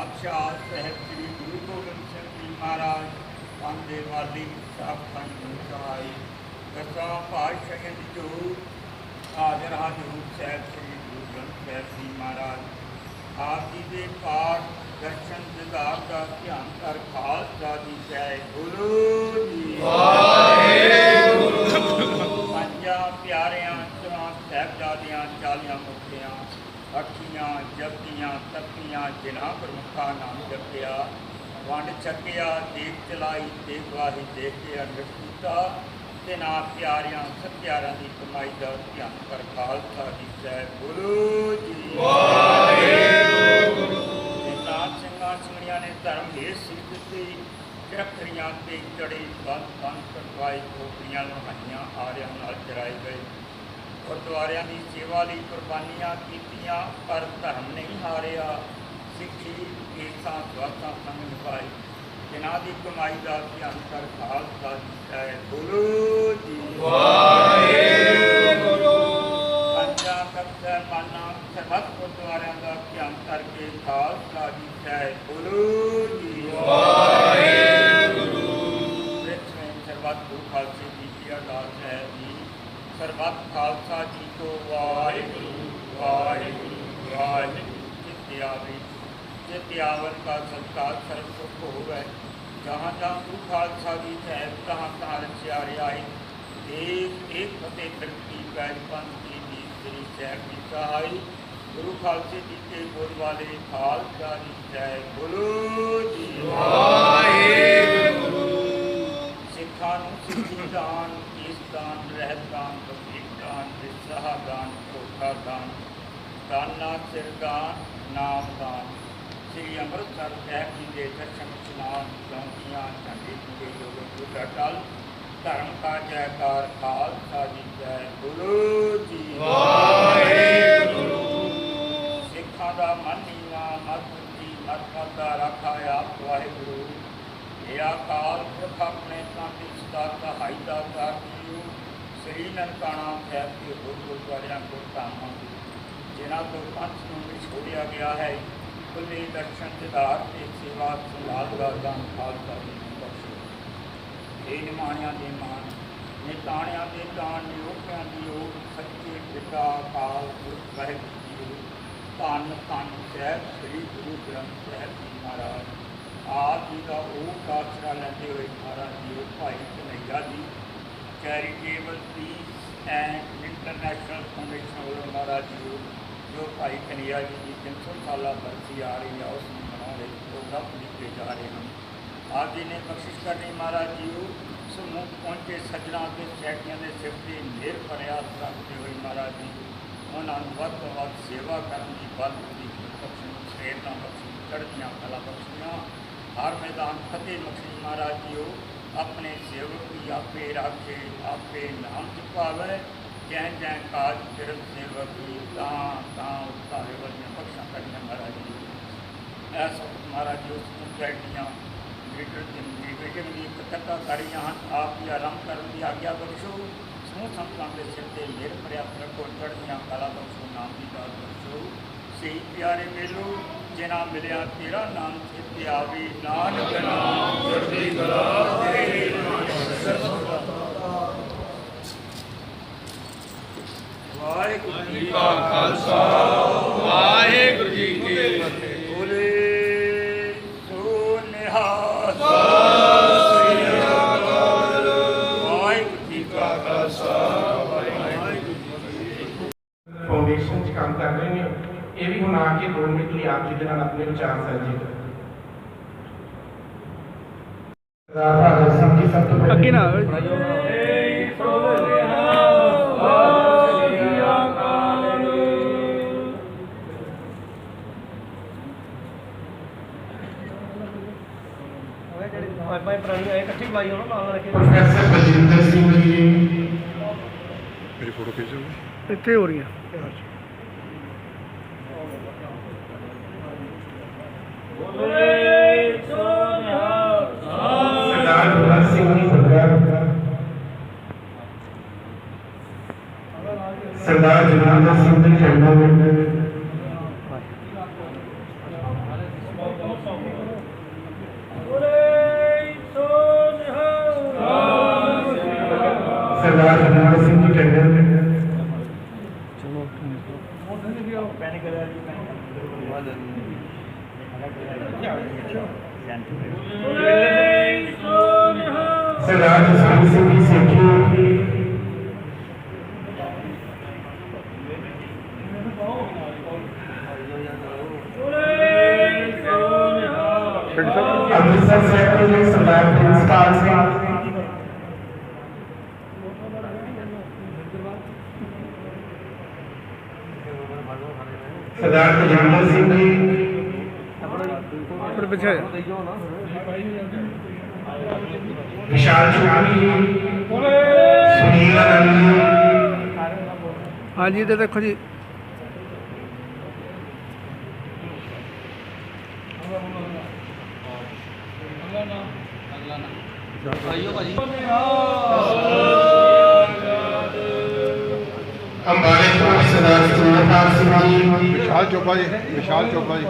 ਪਾਤਸ਼ਾਹ ਸਾਹਿਬ ਸ੍ਰੀ ਗੁਰੂ ਗੋਬਿੰਦ ਸਿੰਘ ਜੀ ਮਹਾਰਾਜ ਪਾਂਦੇ ਵਾਲੀ ਸਾਹਿਬ ਪੰਜ ਸਹਾਈ ਦਸਾਂ ਪਾਤਸ਼ਾਹਾਂ ਦੀ ਜੋ ਹਾਜ਼ਰ ਹਾਜ਼ਰ ਸਾਹਿਬ ਸ੍ਰੀ ਗੁਰੂ ਗ੍ਰੰਥ ਸਾਹਿਬ ਜੀ ਮਹਾਰਾਜ। ਆਪ ਜੀ ਦੇ ਪਾਠ, ਦਰਸ਼ਨ ਦਿਦਾਰ ਦਾ ਧਿਆਨ ਕਰ ਖਾਲਸਾ ਜੀ ਜੈ ਗੁਰੂ ਪ੍ਰਮੁਖਾ ਨਾਮ ਜਪਿਆ ਵੰਡ ਛਕਿਆ ਦੇਖ ਚਲਾਈ ਦੇਖ ਵਾਹੀ ਦੇਖ ਕੇ ਅੰਦਰ ਕੀਤਾ ਤੇ ਨਾ ਪਿਆਰਿਆਂ ਸਤਿਆਰਾਂ ਦੀ ਕਮਾਈ ਦਾ ਧਿਆਨ ਕਰ ਖਾਲਸਾ ਜੀ ਜੈ ਗੁਰੂ ਜੀ। ਵਾਹਿਗੁਰੂ। ਸਿੰਘਾਂ ਸਿੰਘਣੀਆਂ ਨੇ ਧਰਮ ਦੇ ਸਿੱਖ ਦਿੱਤੀ ਰੱਖੜੀਆਂ ਤੇ ਜੜੇ ਬੰਦ ਬੰਦ ਕਰਵਾਈ ਕੋਪੀਆਂ ਲਹਾਈਆਂ ਆਰਿਆਂ ਨਾਲ ਚਰਾਏ ਗਏ। ਗੁਰਦੁਆਰਿਆਂ ਦੀ ਸੇਵਾ ਲਈ ਕੁਰਬਾਨੀਆਂ ਕੀਤੀਆਂ ਪਰ ਧਰਮ ਨਹੀਂ ਹਾਰਿਆ। ਸਿੱਖੀ ਕੇਸਾਂ ਦਵਾਤਾਂ ਸੰਗ ਨਿਭਾਈ ਜਿਨ੍ਹਾਂ ਦੀ ਕਮਾਈ ਦਾ ਧਿਆਨ ਕਰ ਖਾਲਸਾ ਜੀ ਜੈ ਗੁਰੂ ਜੀ। ਪੰਜਾਂ ਕਬਜ਼ਾ ਮਾਨਾ ਸਰਬੱਤ ਗੁਰਦੁਆਰਿਆਂ ਦਾ ਧਿਆਨ ਕਰਕੇ ਖਾਲਸਾ ਜੀ ਜੈ। ਗੁਰੂ ਜੀ ਪ੍ਰਿਥਵੀ ਸਰਬੱਤ ਗੁਰੂ ਖਾਲਸੇ ਜੀ ਕੀ ਅਰਦਾਸ ਹੈ ਜੀ। ਸਰਬੱਤ ਖਾਲਸਾ ਜੀ ਕੋ ਵਾਹਿਗੁਰੂ ਵਾਹਿਗੁਰੂ ਵਾਹਿਗੁਰੂ। ਜਿੱਤੇ ਆਵੇ ਜਿੱਤੇ ਆਵਨ ਕਾ ਸੰਸਕਾਰ ਸਰਬ ਸੁਖ ਹੋਵੇ ਜਹਾਂ ਜਹਾਂ ਗੁਰੂ ਖਾਲਸਾ ਹੈ ਤਹਾਂ ਤਹਾਂ ਰਚਿਆ ਰਿਆਈ ਇੱਕ ਇੱਕ ਫਤਿਹ ਧਰਤੀ ਪੈਜ ਪੰਥੀ ਦੀ ਸ੍ਰੀ ਸਾਹਿਬ ਦੀ ਸਹਾਈ ਗੁਰੂ ਖਾਲਸੇ ਜੀ ਕੇ ਬੋਲ ਵਾਲੇ ਖਾਲਸਾ ਜੀ ਜੈ ਗੁਰੂ ਜੀ। ਸਿੱਖਾਂ ਨੂੰ ਸਿੱਖੀ ਦਾਨ ਇਸ ਦਾਨ ਰਹਿਤ ਦਾਨ ਬਖਸ਼ਿਸ਼ ਦਾਨ ਵਿਸਾਹ ਦਾਨ ਧੋਖਾ ਦਾਨ। ਦਾਨਾ ਸਿਰ ਦਾਨ ਨਾਮ ਦਾਨ। ਸ੍ਰੀ ਅੰਮ੍ਰਿਤਸਰ ਸਾਹਿਬ ਜੀ ਦੇ ਦਰਸ਼ਨ ਇਸ਼ਨਾਨ ਚੌਂਕੀਆਂ ਝੰਡੇ ਪੂਰੇ ਜੋਗੇ ਪੂਰਾ ਟਲ ਧਰਮ ਕਾ ਜੈਕਾਰ ਖਾਲਸਾ ਜੀ ਜੈ ਗੁਰੂ ਜੀ ਸਿੱਖਾਂ ਦਾ ਮਨ ਨੀਵਾ ਮਤ ਦੀ ਮਤ ਦਾ ਰੱਖਾ ਆਪ ਵਾਹਿਗੁਰੂ। ਇਹ ਅਕਾਲ ਪੁਰਖ ਆਪਣੇ ਦੀ ਸਦਾ ਕਹਾਈ ਦਾ ਕਰਦੀਓ ਸ੍ਰੀ ਨਨਕਾਣਾ ਸਾਹਿਬ ਦੇ ਹੋਰ ਗੁਰਦੁਆਰਿਆਂ ਕੋ ਧਾਮਾਂ ਜਿਨ੍ਹਾਂ ਤੋਂ ਪੰਥ ਨੂੰ ਵਿਛੋੜਿਆ ਗਿਆ ਹੈ। ਖੁੱਲੇ ਦਰਸ਼ਨ ਦਿਦਾਰ ਤੇ ਸੇਵਾ ਸੰਭਾਲ ਦਾ ਦਾਨ ਖਾਲਸਾ ਜੀ ਬਖਸ਼ੋ। ਇਹ ਨਿਮਾਣਿਆਂ ਦੇ ਮਾਨ, ਨਿਤਾਣਿਆਂ ਦੇ ਦਾਨ ਨਿਰੋਪਿਆਂ ਦੀ ਓਟ ਸੱਚੇ ਪਿਤਾ ਕਾਲ ਪੁਰਖ, ਵਾਹਿਗੁਰੂ ਜੀ ਦੀ ਧੰਨ ਧੰਨ ਸਾਹਿਬ, ਸ੍ਰੀ ਗੁਰੂ ਗ੍ਰੰਥ ਸਾਹਿਬ ਜੀ ਮਹਾਰਾਜ। ਆਪ ਜੀ ਦਾ ਉਹ ਆਸਰਾ ਲੈਂਦੇ ਹੋਏ ਮਹਾਰਾਜ ਜੀ ਉਹ ਭਾਈ Kanhaiya ji, charitable peace and international foundation ਵੱਲੋਂ ਮਹਾਰਾਜ ਜੀ ਜੋ ਭਾਈ ਕਨਈਆ ਜੀ ਦੀ 300 ਸਾਲਾ ਬਰਸੀ ਆ ਰਹੀ ਹੈ ਉਸ ਨੂੰ ਮਨਾਉਣ ਲਈ ਪ੍ਰੋਗਰਾਮ ਦਿੱਤੇ ਜਾ ਰਹੇ ਹਨ। ਆਪ ਜੀ ਨੇ ਬਖਸ਼ਿਸ਼ ਕਰਨੀ ਮਹਾਰਾਜ ਜੀ, ਉਹ ਸਮੂਹ ਪਹੁੰਚੇ ਸੱਜਣਾ ਤੇ ਸੈਟੀਆਂ ਦੇ ਸਿਰ ਤੇ ਮਿਹਰ ਭਰਿਆ ਰੱਖਦੇ ਹੋਏ ਮਹਾਰਾਜ ਜੀ, ਉਹਨਾਂ ਨੂੰ ਵੱਧ ਤੋਂ ਵੱਧ ਸੇਵਾ ਕਰਨ ਦੀ ਬਲ ਦੀ ਬਖਸ਼ਿਸ਼ ਸੇਤਾਂ ਬਖਸ਼ਣ ਚੜ੍ਹਦੀਆਂ ਕਲਾ ਬਖਸ਼ੀਆਂ, ਹਰ ਮੈਦਾਨ ਫਤਿਹ ਬਖਸ਼ੀ ਮਹਾਰਾਜ ਜੀ, ਉਹ ਆਪਣੇ ਸੇਵਕ ਦੀ ਆਪੇ ਰਾਖੇ, ਆਪੇ ਨਾਮ ਜਪਾਵੇ ਜੈ ਜੈ ਕਾਜ ਫਿਰ ਸੇਵਕ ਤਾਂ ਤਾਂ ਉਤਾਰੇ ਵਾਲੀਆਂ ਬਖਸ਼ਾਂ ਕਰਨੀਆਂ ਮਹਾਰਾਜ ਜੀ ਐਸ ਮਹਾਰਾਜ ਜੀ ਉਸ ਨੂੰ ਲੀਡਰ ਦੀ ਵਿਜਨ ਦੀ ਇਕੱਠਤਾ ਕਰੀਆਂ ਹਨ ਆਪ ਹੀ ਆਰੰਭ ਕਰਨ ਦੀ ਆਗਿਆ ਬਖਸ਼ੋ ਸਮੂਹ ਸੰਤਾਂ ਦੇ ਸਿਰ ਤੇ ਮੇਰ ਪ੍ਰਿਆਪਤ ਰੱਖੋ ਚੜ੍ਹਦੀਆਂ ਕਲਾ ਬਖਸ਼ੋ ਨਾਮ ਦੀ ਦਾਤ ਬਖਸ਼ੋ ਸਹੀ ਪਿਆਰੇ ਮੇਲੋ ਜਿਨ੍ਹਾਂ ਮਿਲਿਆ ਤੇਰਾ ਨਾਮ ਚਿੱਤੇ ਆਵੇ ਨਾਨਕ ਨਾਮ ਚੜ੍ਹਦੀ ਕਲਾ ਤੇਰੇ ਵਾਹਿਗੁਰੂ ਜੀ ਕਾ ਖਾਲਸਾ ਵਾਹਿਗੁਰੂ ਜੀ ਕੀ ਫਤਿਹ ਬੋਲੇ ਸੋ ਨਿਹਾਲ ਵਾਹਿਗੁਰੂ ਜੀ ਕਾ ਖਾਲਸਾ ਫਾਊਂਡੇਸ਼ਨ 'ਚ ਕੰਮ ਕਰ ਰਹੇ ਨੇ। ਇਹ ਵੀ ਹੁਣ ਆ ਕੇ 2 ਮਿੰਟ ਲਈ ਆਪ ਜੀ ਦੇ ਨਾਲ ਆਪਣੇ ਵਿਚਾਰ ਸਾਂਝੇ ਕਰਨ ਰਾਧਾ ਦਰਸ਼ਨ ਦੀ ਸਭ ਤੋਂ ਪਹਿਲੇ। ਅੱਗੇ ਨਾ। ਪਾਈ ਪੁਰਾਣੀ ਆਏ ਇਕੱਠੀ ਲਾਈ ਹੋਣਾ ਨਾਲ ਰੱਖੇ। ਪ੍ਰੋਫੈਸਰ ਬਲਜਿੰਦਰ ਸਿੰਘ ਜੀ। ਮੇਰੀ ਫੋਟੋ ਖਿੱਚੋਗੇ ਇੱਥੇ ਹੋ ਰਹੀਆਂ। ਸਰਦਾਰ ਭਗਤ ਸਿੰਘ ਜੀ ਬੱਗਾ ਸਰਦਾਰ ਜਨਾਰਦਨ ਸਿੰਘ ਜੀ ਚੰਡਾ ਸਰਦਾਰ ਹਰਨਾਮ ਸਿੰਘ ਜੀ ਟੰਡਨ ਸਰਦਾਰ ਜਸਵੰਤ ਸਿੰਘ ਜੀ ਸੇਖੀ ਪਿੰਡ ਸਾਹਿਬ ਅੰਮ੍ਰਿਤਸਰ ਸੈਕਟਰ ਦੇ ਸਰਦਾਰ ਤਜਿੰਦਰ ਸਿੰਘ ਜੀ। ਥੋੜੇ ਪਿੱਛੇ। ਵਿਸ਼ਾਲ ਚੌਧਰੀ ਸੁਨੀਲ ਆਨੰਦ ਹਾਂਜੀ ਤੇ ਦੇਖੋ ਜੀ। ਅੰਬਾਲੇ ਤੋਂ ਸਰਦਾਰ ਸਿੰਘ ਜੀ। ਵਿਸ਼ਾਲ ਚੋਪਾ ਜੀ ਵਿਸ਼ਾਲ ਚੋਪਾ ਜੀ।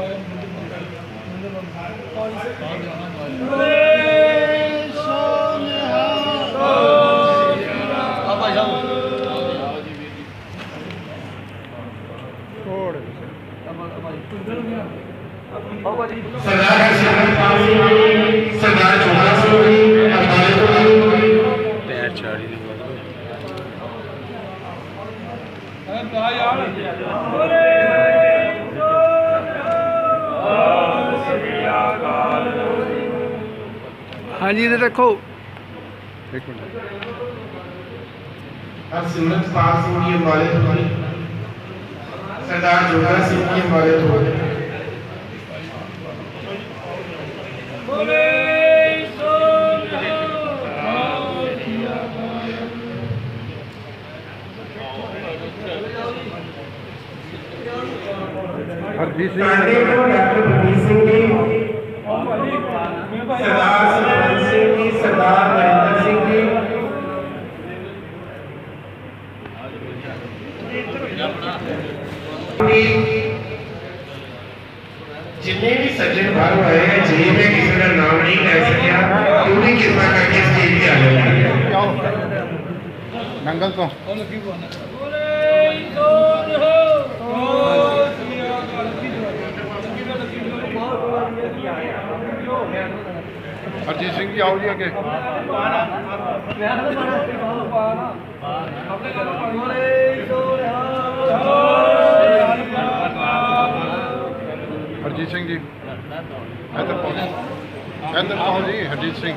ਸਰਦਾਰ ਸਿੰਘ ਸਰਦਾਰ ਸਿੰਘ ਜੀ ਅੰਬਾਲੇ ਤੋਂ ਜੀ ਪੈਰ ਛਾੜੀ ਦੀ ਹਾਂਜੀ ਤੇ ਦੇਖੋ। ਇੱਕ ਮਿੰਟ। ਹਰਸਿਮਰਨਪਾਲ ਸਿੰਘ ਜੀ ਅੰਬਾਲੇ ਤੋਂ ਸਰਦਾਰ ਜੋਗਾ ਸਿੰਘ ਜੀ ਅੰਬਾਲੇ ਤੋਂ ਹਰਜੀਤ ਕਾਂਡੇ ਸਿੰਘ ਤੋਂ ਡਾਕਟਰ ਬਲਜੀਤ ਸਿੰਘ ਜੀ ਸਰਦਾਰ ਸੁਖਵੰਤ ਸਿੰਘ ਜੀ ਸਰਦਾਰ ਨਰਿੰਦਰ ਸਿੰਘ ਜੀ ਜਿੰਨੇ ਵੀ ਸੱਜਣ ਬਾਹਰੋਂ ਆਏ ਹੈ ਜੇ ਮੈਂ ਕਿਸੇ ਦਾ ਨਾਮ ਨਹੀਂ ਲੈ ਸਕਿਆ ਤੂੰ ਵੀ ਕਿਰਪਾ ਕਰਕੇ ਸਟੇਜ ਤੇ ਆ ਜਾਓ ਆਓ ਨੰਗਲ ਤੋਂ ਹਰਜੀਤ ਸਿੰਘ ਜੀ, ਆਓ ਜੀ ਅੱਗੇ। ਹਰਜੀਤ ਸਿੰਘ ਜੀ, ਇੱਧਰ ਪਹੁੰਚੋ ਇੱਧਰ ਪਹੁੰਚੋ ਜੀ, ਹਰਜੀਤ ਸਿੰਘ।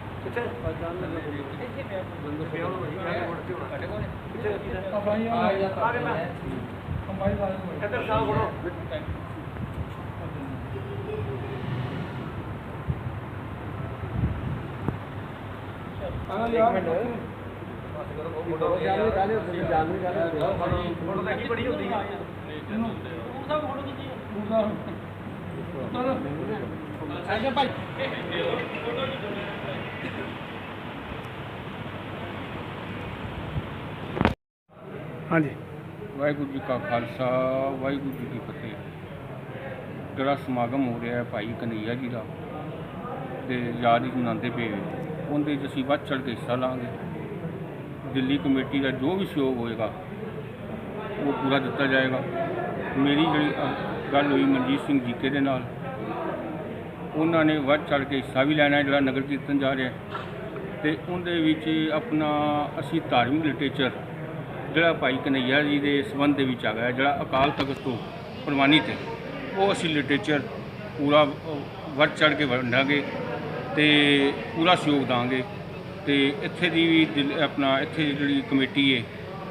ਕਿੱਥੇ? ਇੱਥੇ ਪਿਆ। ਬੰਦੇ ਪਿਆ ਉਹ ਇਹ ਮੋੜ ਤੇ ਹੋਣਾ ਕਿੱਥੇ? ਭਾਈ ਆ ਗਿਆ ਕੰਬਾਈ ਦਾ ਇੱਧਰ ਸਾਹ ਫੜੋ ਆ ਯਾਰ ਬਸ ਕਰੋ ਉਹ ਮੋਟਰ ਜਾਨ ਨੂੰ ਜਾਨ ਨੂੰ ਜਾਨ ਨੂੰ ਮੋਟਰ ਤਾਂ ਕੀ ਬੜੀ ਹੁੰਦੀ ਹੈ। ਉਹ ਤਾਂ ਮੋਟਰ ਕਿੱਥੇ ਹੈ ਉਹ ਤਾਂ ਚਲੋ ਅੱਛਾ ਭਾਈ। ਫੋਟੋ ਨਹੀਂ ਹਾਂਜੀ। ਵਾਹਿਗੁਰੂ ਜੀ ਕਾ ਖਾਲਸਾ ਵਾਹਿਗੁਰੂ ਜੀ ਕੀ ਫਤਿਹ। ਜਿਹੜਾ ਸਮਾਗਮ ਹੋ ਰਿਹਾ ਹੈ ਭਾਈ ਕਨਈਆ ਜੀ ਦਾ ਕੇ ਯਾਦ ਹੀ ਮਨਾਉਂਦੇ ਪਏ ਉਹਦੇ 'ਚ ਅਸੀਂ ਵੱਧ ਚੜ੍ਹ ਕੇ ਹਿੱਸਾ ਲਾਂਗੇ। ਦਿੱਲੀ ਕਮੇਟੀ ਦਾ ਜੋ ਵੀ ਸਹਿਯੋਗ ਹੋਏਗਾ ਉਹ ਪੂਰਾ ਦਿੱਤਾ ਜਾਏਗਾ। ਮੇਰੀ ਜਿਹੜੀ ਅ, ਗੱਲ ਹੋਈ ਮਨਜੀਤ ਸਿੰਘ ਜੀਕੇ ਦੇ ਨਾਲ ਉਹਨਾਂ ਨੇ ਵੱਧ ਚੜ੍ਹ ਕੇ ਹਿੱਸਾ ਵੀ ਲੈਣਾ ਜਿਹੜਾ ਨਗਰ ਕੀਰਤਨ ਜਾ ਰਿਹਾ ਹੈ। ਤੇ ਉਹਦੇ ਵਿੱਚ ਆਪਣਾ ਅਸੀਂ ਧਾਰਮਿਕ ਲਿਟਰੇਚਰ ਜਿਹੜਾ ਭਾਈ ਕਨਈਆ ਜੀ ਦੇ ਸੰਬੰਧ ਦੇ ਵਿੱਚ ਆ ਗਿਆ ਜਿਹੜਾ ਅਕਾਲ ਤਖਤ ਤੋਂ ਪ੍ਰਮਾਣਿਤ ਹੈ, ਉਹ ਅਸੀਂ ਲਿਟਰੇਚਰ ਪੂਰਾ ਵੱਧ ਚੜ੍ਹ ਕੇ ਵੰਡਾਂਗੇ ਤੇ ਪੂਰਾ ਸਹਿਯੋਗ ਦਾਂਗੇ। ਤੇ ਇੱਥੇ ਦੀ ਵੀ ਦਿਲ- ਆਪਣਾ ਇੱਥੇ ਦੀ ਜਿਹੜੀ ਕਮੇਟੀ ਹੈ,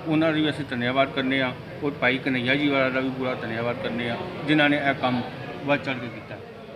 ਉਹਨਾਂ ਦੀ ਵੀ ਅਸੀਂ ਧੰਨਵਾਦ ਕਰਨੇ ਆ ਔਰ ਭਾਈ ਕਨਈਆ ਜੀ ਵਾਲਾ ਦਾ ਵੀ ਪੂਰਾ ਧੰਨਵਾਦ ਕਰਨੇ ਆ ਜਿਨ੍ਹਾਂ ਨੇ ਇਹ ਕੰਮ ਵੱਧ ਚੜ੍ਹ ਕੇ ਕੀਤਾ।